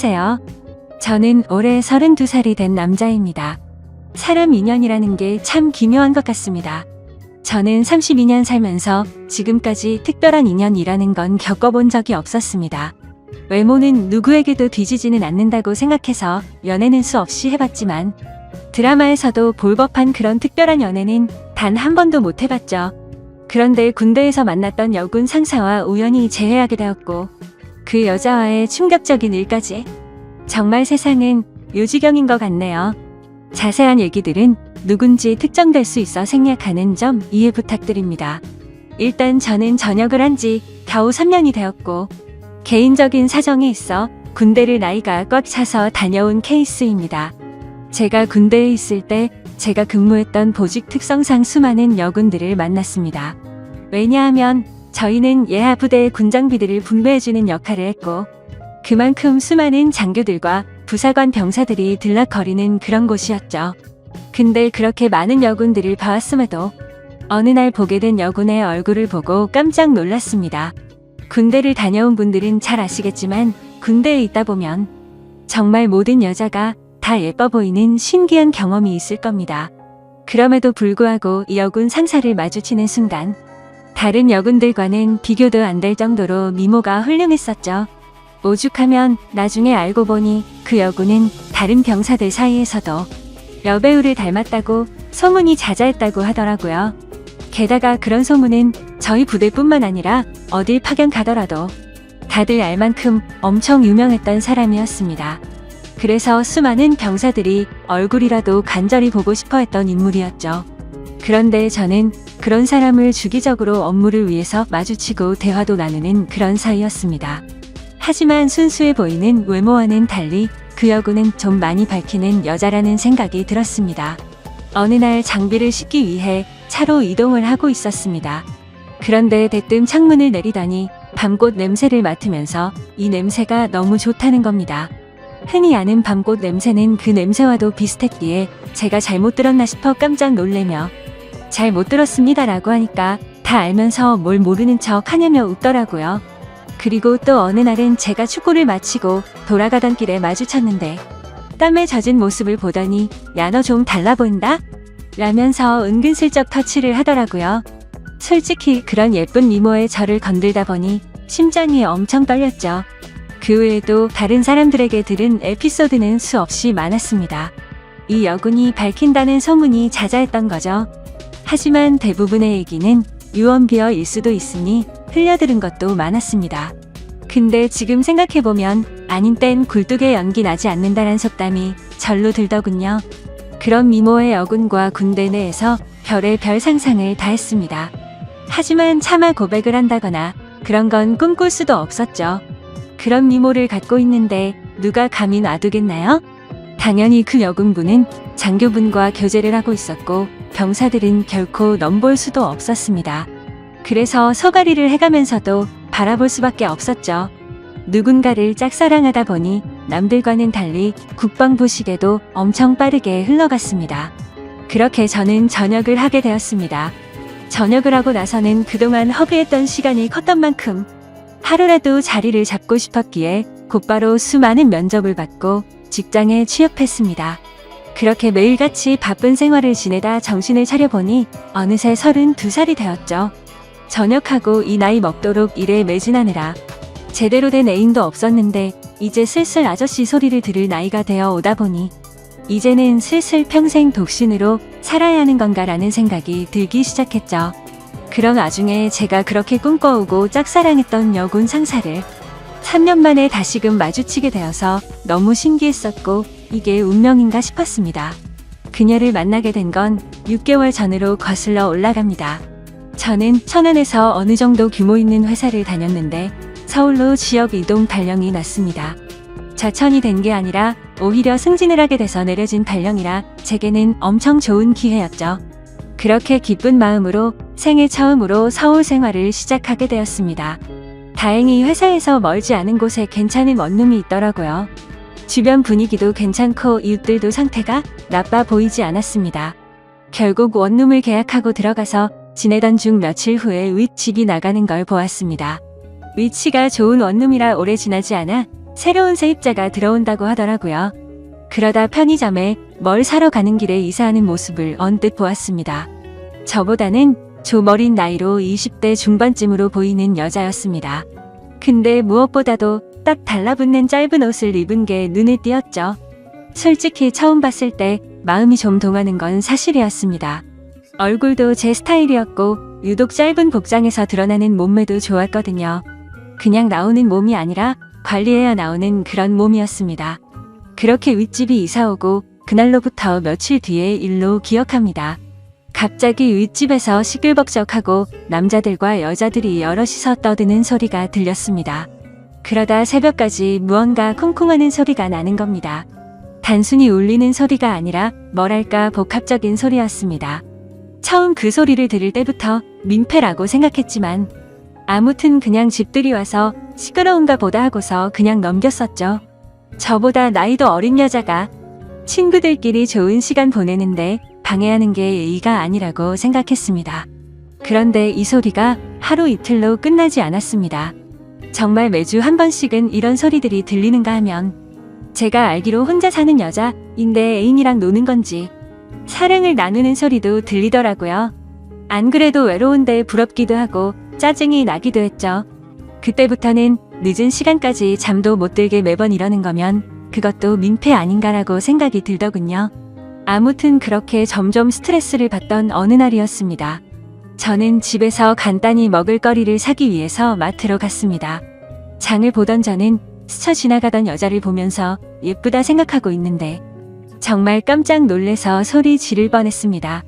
안녕하세요. 저는 올해 32살이 된 남자입니다. 사람 인연이라는 게 참 기묘한 것 같습니다. 저는 32년 살면서 지금까지 특별한 인연이라는 건 겪어본 적이 없었습니다. 외모는 누구에게도 뒤지지는 않는다고 생각해서 연애는 수없이 해봤지만 드라마에서도 볼 법한 그런 특별한 연애는 단 한 번도 못 해봤죠. 그런데 군대에서 만났던 여군 상사와 우연히 재회하게 되었고 그 여자와의 충격적인 일까지 정말 세상은 요지경인 것 같네요. 자세한 얘기들은 누군지 특정될 수 있어 생략하는 점 이해 부탁드립니다. 일단 저는 전역을 한 지 겨우 3년이 되었고 개인적인 사정이 있어 군대를 나이가 꽉 차서 다녀온 케이스입니다. 제가 군대에 있을 때 제가 근무했던 보직 특성상 수많은 여군들을 만났습니다. 왜냐하면 저희는 예하 부대의 군장비들을 분배해주는 역할을 했고 그만큼 수많은 장교들과 부사관 병사들이 들락거리는 그런 곳이었죠. 근데 그렇게 많은 여군들을 봐왔음에도 어느 날 보게 된 여군의 얼굴을 보고 깜짝 놀랐습니다. 군대를 다녀온 분들은 잘 아시겠지만 군대에 있다 보면 정말 모든 여자가 다 예뻐 보이는 신기한 경험이 있을 겁니다. 그럼에도 불구하고 이 여군 상사를 마주치는 순간 다른 여군들과는 비교도 안 될 정도로 미모가 훌륭했었죠. 오죽하면 나중에 알고 보니 그 여군은 다른 병사들 사이에서도 여배우를 닮았다고 소문이 자자했다고 하더라고요. 게다가 그런 소문은 저희 부대뿐만 아니라 어딜 파견 가더라도 다들 알 만큼 엄청 유명했던 사람이었습니다. 그래서 수많은 병사들이 얼굴이라도 간절히 보고 싶어 했던 인물이었죠. 그런데 저는 그런 사람을 주기적으로 업무를 위해서 마주치고 대화도 나누는 그런 사이였습니다. 하지만 순수해 보이는 외모와는 달리 그 여군은 좀 많이 밝히는 여자라는 생각이 들었습니다. 어느 날 장비를 싣기 위해 차로 이동을 하고 있었습니다. 그런데 대뜸 창문을 내리더니 밤꽃 냄새를 맡으면서 이 냄새가 너무 좋다는 겁니다. 흔히 아는 밤꽃 냄새는 그 냄새와도 비슷했기에 제가 잘못 들었나 싶어 깜짝 놀래며 잘 못 들었습니다 라고 하니까 다 알면서 뭘 모르는 척 하냐며 웃더라고요. 그리고 또 어느 날은 제가 축구를 마치고 돌아가던 길에 마주쳤는데 땀에 젖은 모습을 보더니 야 너 좀 달라 보인다? 라면서 은근슬쩍 터치를 하더라고요. 솔직히 그런 예쁜 미모의 저를 건들다 보니 심장이 엄청 떨렸죠. 그 외에도 다른 사람들에게 들은 에피소드는 수없이 많았습니다. 이 여군이 밝힌다는 소문이 자자했던 거죠. 하지만 대부분의 얘기는 유언비어일 수도 있으니 흘려들은 것도 많았습니다. 근데 지금 생각해보면 아닌 땐 굴뚝에 연기 나지 않는다란 속담이 절로 들더군요. 그런 미모의 여군과 군대 내에서 별의 별 상상을 다 했습니다. 하지만 차마 고백을 한다거나 그런 건 꿈꿀 수도 없었죠. 그런 미모를 갖고 있는데 누가 감히 놔두겠나요? 당연히 그 여군분은 장교분과 교제를 하고 있었고 병사들은 결코 넘볼 수도 없었습니다. 그래서 서가리를 해가면서도 바라볼 수밖에 없었죠. 누군가를 짝사랑하다 보니 남들과는 달리 국방부식에도 엄청 빠르게 흘러갔습니다. 그렇게 저는 전역을 하게 되었습니다. 전역을 하고 나서는 그동안 허비했던 시간이 컸던 만큼 하루라도 자리를 잡고 싶었기에 곧바로 수많은 면접을 받고 직장에 취업했습니다. 그렇게 매일같이 바쁜 생활을 지내다 정신을 차려보니 어느새 32살이 되었죠. 전역하고 이 나이 먹도록 일에 매진하느라 제대로 된 애인도 없었는데 이제 슬슬 아저씨 소리를 들을 나이가 되어 오다 보니 이제는 슬슬 평생 독신으로 살아야 하는 건가라는 생각이 들기 시작했죠. 그런 와중에 제가 그렇게 꿈꿔오고 짝사랑했던 여군 상사를 3년 만에 다시금 마주치게 되어서 너무 신기했었고 이게 운명인가 싶었습니다. 그녀를 만나게 된 건 6개월 전으로 거슬러 올라갑니다. 저는 천안에서 어느 정도 규모 있는 회사를 다녔는데 서울로 지역 이동 발령이 났습니다. 자천이 된 게 아니라 오히려 승진을 하게 돼서 내려진 발령이라 제게는 엄청 좋은 기회였죠. 그렇게 기쁜 마음으로 생애 처음으로 서울 생활을 시작하게 되었습니다. 다행히 회사에서 멀지 않은 곳에 괜찮은 원룸이 있더라고요. 주변 분위기도 괜찮고 이웃들도 상태가 나빠 보이지 않았습니다. 결국 원룸을 계약하고 들어가서 지내던 중 며칠 후에 윗집이 나가는 걸 보았습니다. 위치가 좋은 원룸이라 오래 지나지 않아 새로운 세입자가 들어온다고 하더라고요. 그러다 편의점에 뭘 사러 가는 길에 이사하는 모습을 언뜻 보았습니다. 저보다는 좀 어린 나이로 20대 중반쯤으로 보이는 여자였습니다. 근데 무엇보다도 딱 달라붙는 짧은 옷을 입은 게 눈에 띄었죠. 솔직히 처음 봤을 때 마음이 좀 동하는 건 사실이었습니다. 얼굴도 제 스타일이었고 유독 짧은 복장에서 드러나는 몸매도 좋았거든요. 그냥 나오는 몸이 아니라 관리해야 나오는 그런 몸이었습니다. 그렇게 윗집이 이사오고 그날로부터 며칠 뒤의 일로 기억합니다. 갑자기 윗집에서 시끌벅적하고 남자들과 여자들이 여럿이서 떠드는 소리가 들렸습니다. 그러다 새벽까지 무언가 쿵쿵하는 소리가 나는 겁니다. 단순히 울리는 소리가 아니라 뭐랄까 복합적인 소리였습니다. 처음 그 소리를 들을 때부터 민폐라고 생각했지만 아무튼 그냥 집들이 와서 시끄러운가 보다 하고서 그냥 넘겼었죠. 저보다 나이도 어린 여자가 친구들끼리 좋은 시간 보내는데 방해하는 게 예의가 아니라고 생각했습니다. 그런데 이 소리가 하루 이틀로 끝나지 않았습니다. 정말 매주 한 번씩은 이런 소리들이 들리는가 하면 제가 알기로 혼자 사는 여자인데 애인이랑 노는 건지 사랑을 나누는 소리도 들리더라고요. 안 그래도 외로운데 부럽기도 하고 짜증이 나기도 했죠. 그때부터는 늦은 시간까지 잠도 못 들게 매번 이러는 거면 그것도 민폐 아닌가라고 생각이 들더군요. 아무튼 그렇게 점점 스트레스를 받던 어느 날이었습니다. 저는 집에서 간단히 먹을 거리를 사기 위해서 마트로 갔습니다. 장을 보던 저는 스쳐 지나가던 여자를 보면서 예쁘다 생각하고 있는데 정말 깜짝 놀래서 소리 지를 뻔했습니다.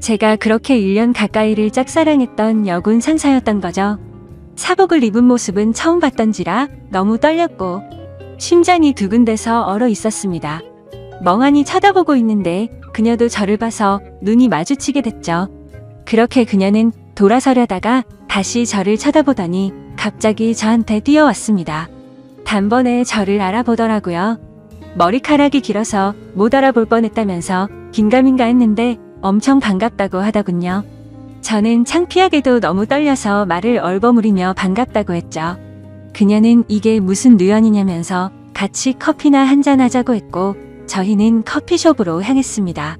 제가 그렇게 1년 가까이를 짝사랑했던 여군 상사였던 거죠. 사복을 입은 모습은 처음 봤던지라 너무 떨렸고 심장이 두근대서 얼어 있었습니다. 멍하니 쳐다보고 있는데 그녀도 저를 봐서 눈이 마주치게 됐죠. 그렇게 그녀는 돌아서려다가 다시 저를 쳐다보더니 갑자기 저한테 뛰어왔습니다. 단번에 저를 알아보더라고요. 머리카락이 길어서 못 알아볼 뻔했다면서 긴가민가 했는데 엄청 반갑다고 하더군요. 저는 창피하게도 너무 떨려서 말을 얼버무리며 반갑다고 했죠. 그녀는 이게 무슨 뉘연이냐면서 같이 커피나 한잔하자고 했고 저희는 커피숍으로 향했습니다.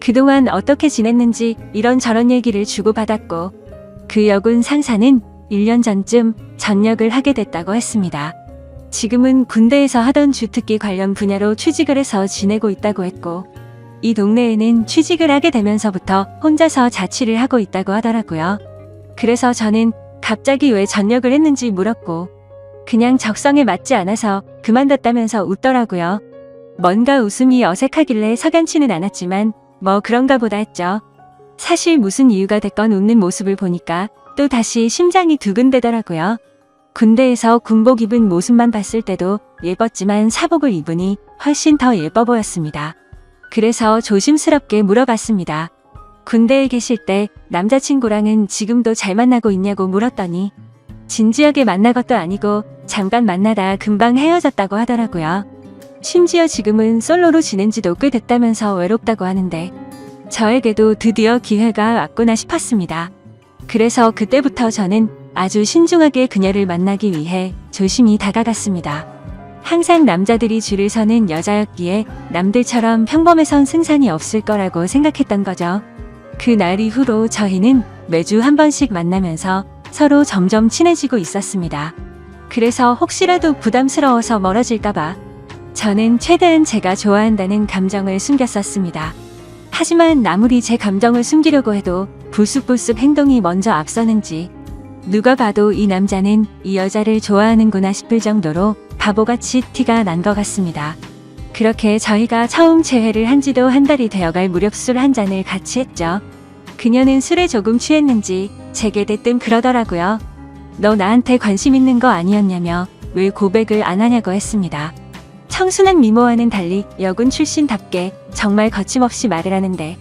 그동안 어떻게 지냈는지 이런저런 얘기를 주고받았고 그 여군 상사는 1년 전쯤 전역을 하게 됐다고 했습니다. 지금은 군대에서 하던 주특기 관련 분야로 취직을 해서 지내고 있다고 했고 이 동네에는 취직을 하게 되면서부터 혼자서 자취를 하고 있다고 하더라고요. 그래서 저는 갑자기 왜 전역을 했는지 물었고 그냥 적성에 맞지 않아서 그만뒀다면서 웃더라고요. 뭔가 웃음이 어색하길래 석연치는 않았지만 뭐 그런가 보다 했죠. 사실 무슨 이유가 됐건 웃는 모습을 보니까 또 다시 심장이 두근대더라고요. 군대에서 군복 입은 모습만 봤을 때도 예뻤지만 사복을 입으니 훨씬 더 예뻐 보였습니다. 그래서 조심스럽게 물어봤습니다. 군대에 계실 때 남자친구랑은 지금도 잘 만나고 있냐고 물었더니 진지하게 만난 것도 아니고 잠깐 만나다 금방 헤어졌다고 하더라고요. 심지어 지금은 솔로로 지낸 지도 꽤 됐다면서 외롭다고 하는데 저에게도 드디어 기회가 왔구나 싶었습니다. 그래서 그때부터 저는 아주 신중하게 그녀를 만나기 위해 조심히 다가갔습니다. 항상 남자들이 줄을 서는 여자였기에 남들처럼 평범해선 승산이 없을 거라고 생각했던 거죠. 그날 이후로 저희는 매주 한 번씩 만나면서 서로 점점 친해지고 있었습니다. 그래서 혹시라도 부담스러워서 멀어질까봐 저는 최대한 제가 좋아한다는 감정을 숨겼었습니다. 하지만 아무리 제 감정을 숨기려고 해도 불쑥불쑥 행동이 먼저 앞서는지 누가 봐도 이 남자는 이 여자를 좋아하는구나 싶을 정도로 바보같이 티가 난 것 같습니다. 그렇게 저희가 처음 재회를 한 지도 한 달이 되어갈 무렵 술 한 잔을 같이 했죠. 그녀는 술에 조금 취했는지 제게 대뜸 그러더라고요. 너 나한테 관심 있는 거 아니었냐며 왜 고백을 안 하냐고 했습니다. 청순한 미모와는 달리 여군 출신답게 정말 거침없이 말을 하는데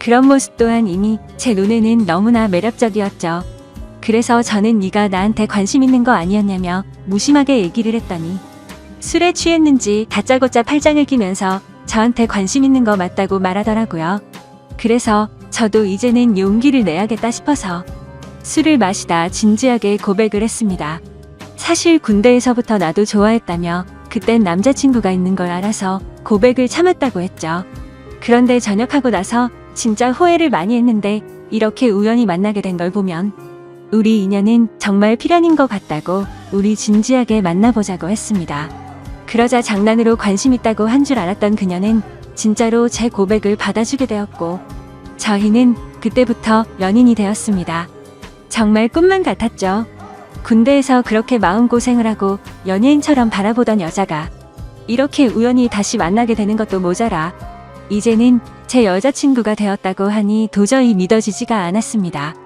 그런 모습 또한 이미 제 눈에는 너무나 매력적이었죠. 그래서 저는 네가 나한테 관심 있는 거 아니었냐며 무심하게 얘기를 했더니 술에 취했는지 다짜고짜 팔짱을 끼면서 저한테 관심 있는 거 맞다고 말하더라고요. 그래서 저도 이제는 용기를 내야겠다 싶어서 술을 마시다 진지하게 고백을 했습니다. 사실 군대에서부터 나도 좋아했다며 그땐 남자친구가 있는 걸 알아서 고백을 참았다고 했죠. 그런데 전역하고 나서 진짜 후회를 많이 했는데 이렇게 우연히 만나게 된 걸 보면 우리 인연은 정말 필연인 것 같다고 우리 진지하게 만나보자고 했습니다. 그러자 장난으로 관심 있다고 한 줄 알았던 그녀는 진짜로 제 고백을 받아주게 되었고 저희는 그때부터 연인이 되었습니다. 정말 꿈만 같았죠. 군대에서 그렇게 마음고생을 하고 연예인처럼 바라보던 여자가 이렇게 우연히 다시 만나게 되는 것도 모자라 이제는 제 여자친구가 되었다고 하니 도저히 믿어지지가 않았습니다.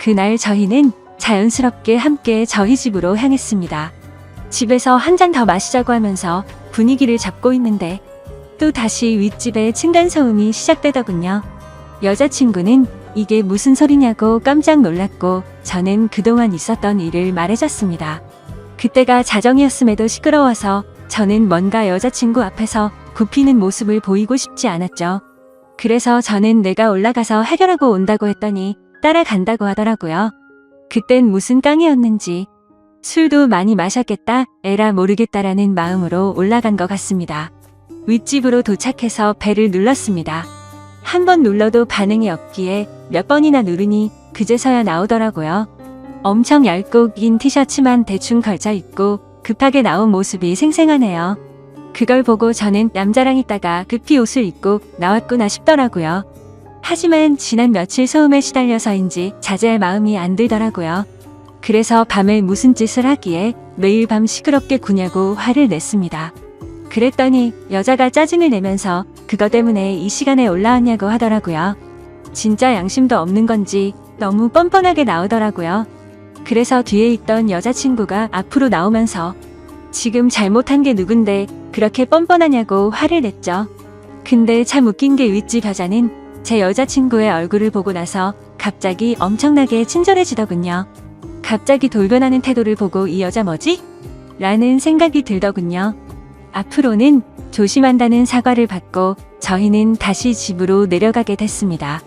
그날 저희는 자연스럽게 함께 저희 집으로 향했습니다. 집에서 한 잔 더 마시자고 하면서 분위기를 잡고 있는데 또 다시 윗집에 층간 소음이 시작되더군요. 여자친구는 이게 무슨 소리냐고 깜짝 놀랐고 저는 그동안 있었던 일을 말해줬습니다. 그때가 자정이었음에도 시끄러워서 저는 뭔가 여자친구 앞에서 굽히는 모습을 보이고 싶지 않았죠. 그래서 저는 내가 올라가서 해결하고 온다고 했더니 따라간다고 하더라고요. 그땐 무슨 깡이었는지 술도 많이 마셨겠다, 에라 모르겠다라는 마음으로 올라간 것 같습니다. 윗집으로 도착해서 배를 눌렀습니다. 한 번 눌러도 반응이 없기에 몇 번이나 누르니 그제서야 나오더라고요. 엄청 얇고 긴 티셔츠만 대충 걸쳐 입고 급하게 나온 모습이 생생하네요. 그걸 보고 저는 남자랑 있다가 급히 옷을 입고 나왔구나 싶더라고요. 하지만 지난 며칠 소음에 시달려서인지 자제할 마음이 안 들더라고요. 그래서 밤에 무슨 짓을 하기에 매일 밤 시끄럽게 구냐고 화를 냈습니다. 그랬더니 여자가 짜증을 내면서 그것 때문에 이 시간에 올라왔냐고 하더라고요. 진짜 양심도 없는 건지 너무 뻔뻔하게 나오더라고요. 그래서 뒤에 있던 여자친구가 앞으로 나오면서 지금 잘못한 게 누군데 그렇게 뻔뻔하냐고 화를 냈죠. 근데 참 웃긴 게 윗집 여자는 제 여자친구의 얼굴을 보고 나서 갑자기 엄청나게 친절해지더군요. 갑자기 돌변하는 태도를 보고 이 여자 뭐지? 라는 생각이 들더군요. 앞으로는 조심한다는 사과를 받고 저희는 다시 집으로 내려가게 됐습니다.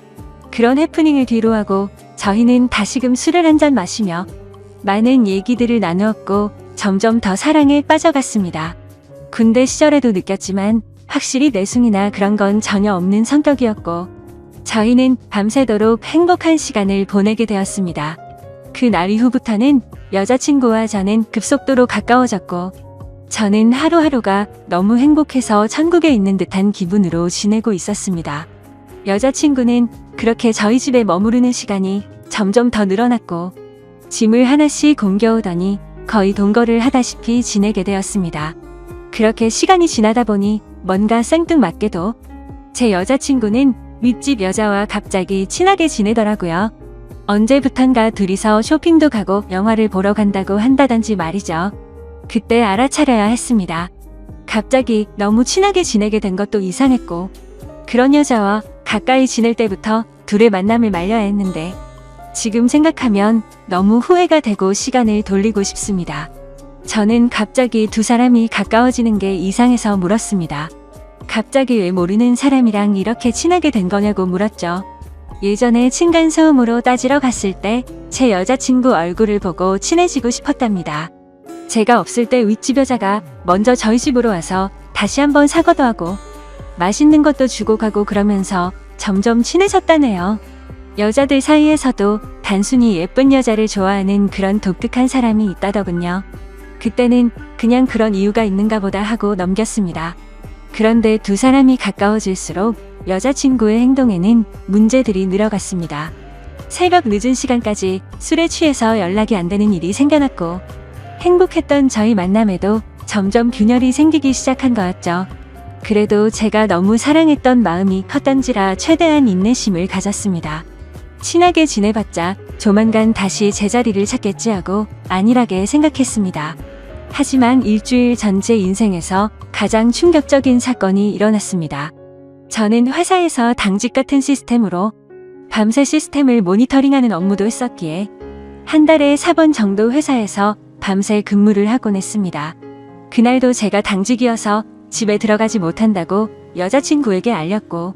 그런 해프닝을 뒤로하고 저희는 다시금 술을 한 잔 마시며 많은 얘기들을 나누었고 점점 더 사랑에 빠져갔습니다. 군대 시절에도 느꼈지만 확실히 내숭이나 그런 건 전혀 없는 성격이었고 저희는 밤새도록 행복한 시간을 보내게 되었습니다. 그 날 이후부터는 여자친구와 저는 급속도로 가까워졌고 저는 하루하루가 너무 행복해서 천국에 있는 듯한 기분으로 지내고 있었습니다. 여자친구는 그렇게 저희 집에 머무르는 시간이 점점 더 늘어났고 짐을 하나씩 옮겨오더니 거의 동거를 하다시피 지내게 되었습니다. 그렇게 시간이 지나다 보니 뭔가 생뚱맞게도 제 여자친구는 윗집 여자와 갑자기 친하게 지내더라고요. 언제부턴가 둘이서 쇼핑도 가고 영화를 보러 간다고 한다든지 말이죠. 그때 알아차려야 했습니다. 갑자기 너무 친하게 지내게 된 것도 이상했고, 그런 여자와 가까이 지낼 때부터 둘의 만남을 말려야 했는데, 지금 생각하면 너무 후회가 되고 시간을 돌리고 싶습니다. 저는 갑자기 두 사람이 가까워지는 게 이상해서 물었습니다. 갑자기 왜 모르는 사람이랑 이렇게 친하게 된 거냐고 물었죠. 예전에 층간소음으로 따지러 갔을 때 제 여자친구 얼굴을 보고 친해지고 싶었답니다. 제가 없을 때 윗집 여자가 먼저 저희 집으로 와서 다시 한번 사과도 하고 맛있는 것도 주고 가고 그러면서 점점 친해졌다네요. 여자들 사이에서도 단순히 예쁜 여자를 좋아하는 그런 독특한 사람이 있다더군요. 그때는 그냥 그런 이유가 있는가 보다 하고 넘겼습니다. 그런데 두 사람이 가까워질수록 여자친구의 행동에는 문제들이 늘어갔습니다. 새벽 늦은 시간까지 술에 취해서 연락이 안 되는 일이 생겨났고 행복했던 저희 만남에도 점점 균열이 생기기 시작한 거였죠. 그래도 제가 너무 사랑했던 마음이 컸던지라 최대한 인내심을 가졌습니다. 친하게 지내봤자 조만간 다시 제자리를 찾겠지 하고 안일하게 생각했습니다. 하지만 일주일 전 제 인생에서 가장 충격적인 사건이 일어났습니다. 저는 회사에서 당직 같은 시스템으로 밤새 시스템을 모니터링하는 업무도 했었기에 한 달에 4번 정도 회사에서 밤새 근무를 하곤 했습니다. 그날도 제가 당직이어서 집에 들어가지 못한다고 여자친구에게 알렸고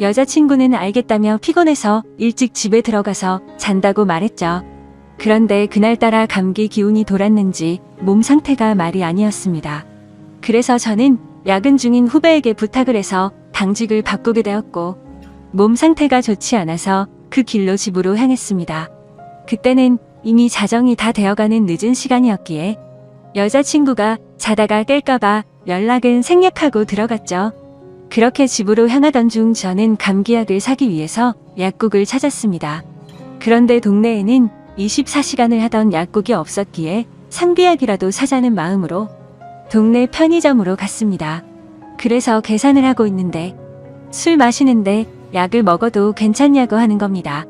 여자친구는 알겠다며 피곤해서 일찍 집에 들어가서 잔다고 말했죠. 그런데 그날따라 감기 기운이 돌았는지 몸 상태가 말이 아니었습니다. 그래서 저는 야근 중인 후배에게 부탁을 해서 당직을 바꾸게 되었고 몸 상태가 좋지 않아서 그 길로 집으로 향했습니다. 그때는 이미 자정이 다 되어가는 늦은 시간이었기에 여자친구가 자다가 깰까봐 연락은 생략하고 들어갔죠. 그렇게 집으로 향하던 중 저는 감기약을 사기 위해서 약국을 찾았습니다. 그런데 동네에는 24시간을 하던 약국이 없었기에 상비약이라도 사자는 마음으로 동네 편의점으로 갔습니다. 그래서 계산을 하고 있는데 술 마시는데 약을 먹어도 괜찮냐고 하는 겁니다.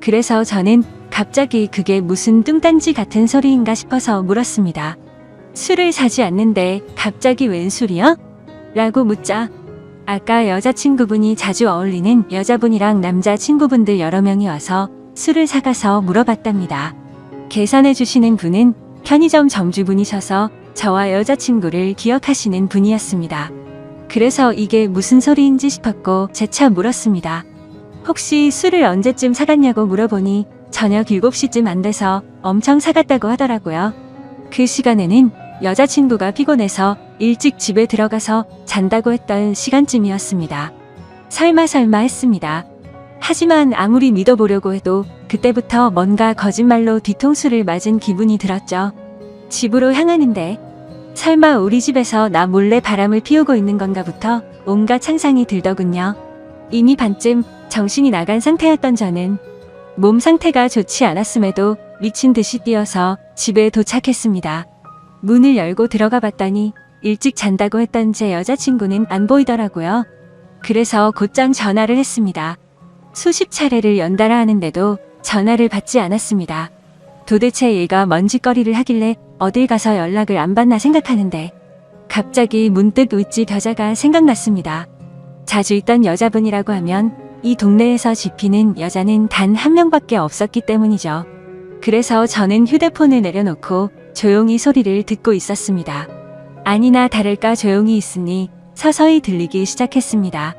그래서 저는 갑자기 그게 무슨 뚱딴지 같은 소리인가 싶어서 물었습니다. 술을 사지 않는데 갑자기 웬 술이요? 라고 묻자 아까 여자친구분이 자주 어울리는 여자분이랑 남자친구분들 여러 명이 와서 술을 사가서 물어봤답니다. 계산해 주시는 분은 편의점 점주분이셔서 저와 여자친구를 기억하시는 분이었습니다. 그래서 이게 무슨 소리인지 싶었고 재차 물었습니다. 혹시 술을 언제쯤 사갔냐고 물어보니 저녁 7시쯤 안 돼서 엄청 사갔다고 하더라고요. 그 시간에는 여자친구가 피곤해서 일찍 집에 들어가서 잔다고 했던 시간쯤이었습니다. 설마 설마 했습니다. 하지만 아무리 믿어보려고 해도 그때부터 뭔가 거짓말로 뒤통수를 맞은 기분이 들었죠. 집으로 향하는데 설마 우리 집에서 나 몰래 바람을 피우고 있는 건가부터 온갖 상상이 들더군요. 이미 반쯤 정신이 나간 상태였던 저는 몸 상태가 좋지 않았음에도 미친 듯이 뛰어서 집에 도착했습니다. 문을 열고 들어가 봤더니 일찍 잔다고 했던 제 여자친구는 안 보이더라고요. 그래서 곧장 전화를 했습니다. 수십 차례를 연달아 하는데도 전화를 받지 않았습니다. 도대체 얘가 뭔 짓거리를 하길래 어딜 가서 연락을 안 받나 생각하는데 갑자기 문득 윗집 여자가 생각났습니다. 자주 있던 여자분이라고 하면 이 동네에서 집히는 여자는 단 한 명밖에 없었기 때문이죠. 그래서 저는 휴대폰을 내려놓고 조용히 소리를 듣고 있었습니다. 아니나 다를까 조용히 있으니 서서히 들리기 시작했습니다.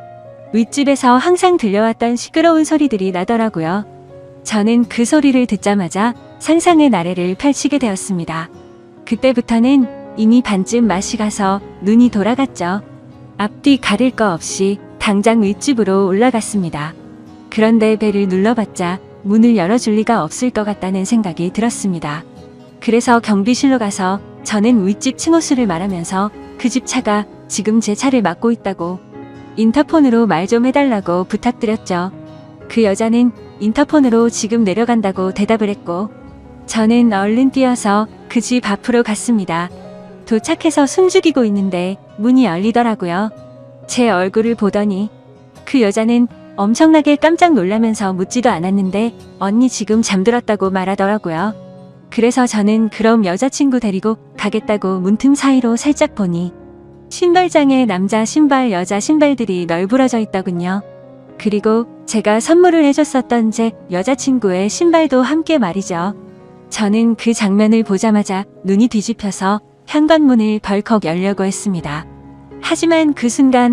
윗집에서 항상 들려왔던 시끄러운 소리들이 나더라고요. 저는 그 소리를 듣자마자 상상의 나래를 펼치게 되었습니다. 그때부터는 이미 반쯤 맛이 가서 눈이 돌아갔죠. 앞뒤 가릴 거 없이 당장 윗집으로 올라갔습니다. 그런데 배를 눌러봤자 문을 열어줄 리가 없을 것 같다는 생각이 들었습니다. 그래서 경비실로 가서 저는 윗집 층호수를 말하면서 그 집 차가 지금 제 차를 막고 있다고 인터폰으로 말 좀 해달라고 부탁드렸죠. 그 여자는 인터폰으로 지금 내려간다고 대답을 했고 저는 얼른 뛰어서 그 집 앞으로 갔습니다. 도착해서 숨죽이고 있는데 문이 열리더라고요. 제 얼굴을 보더니 그 여자는 엄청나게 깜짝 놀라면서 묻지도 않았는데 언니 지금 잠들었다고 말하더라고요. 그래서 저는 그럼 여자친구 데리고 가겠다고 문틈 사이로 살짝 보니 신발장에 남자 신발, 여자 신발들이 널브러져 있더군요. 그리고 제가 선물을 해줬었던 제 여자친구의 신발도 함께 말이죠. 저는 그 장면을 보자마자 눈이 뒤집혀서 현관문을 벌컥 열려고 했습니다. 하지만 그 순간